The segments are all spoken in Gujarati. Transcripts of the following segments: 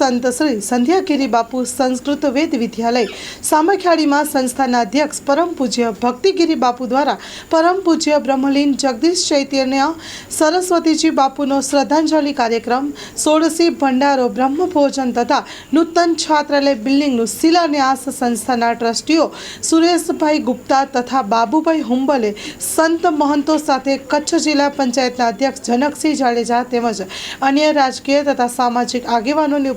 સંત શ્રી સંધ્યાગીરી બાપુ સંસ્કૃત વેદ વિદ્યાલય, સામખિયાળીમાં સંસ્થાના અધ્યક્ષ પરમ પૂજ્ય ભક્તિગીરી બાપુ દ્વારા પરમ પૂજ્ય બ્રહ્મલીન જગદીશ ચૈતન્ય, સરસ્વતીજી બાપુનો શ્રદ્ધાંજલિ કાર્યક્રમ, સોળસી ભંડારો બ્રહ્મભોજન તથા નૂતન છાત્રાલય બિલ્ડિંગનું શિલાન્યાસ સંસ્થાના ટ્રસ્ટીઓ સુરેશભાઈ ગુપ્તા તથા બાબુભાઈ હુંબલે, સંત મહંતો સાથે કચ્છ જિલ્લા પંચાયતના અધ્યક્ષ જનકસિંહ જાડેજા તેમજ અન્ય રાજકીય તથા સામાજિક આગેવાનોની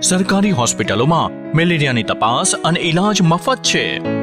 સરકારી હોસ્પિટલોમાં મેલેરિયાની તપાસ અને ઈલાજ મફત છે.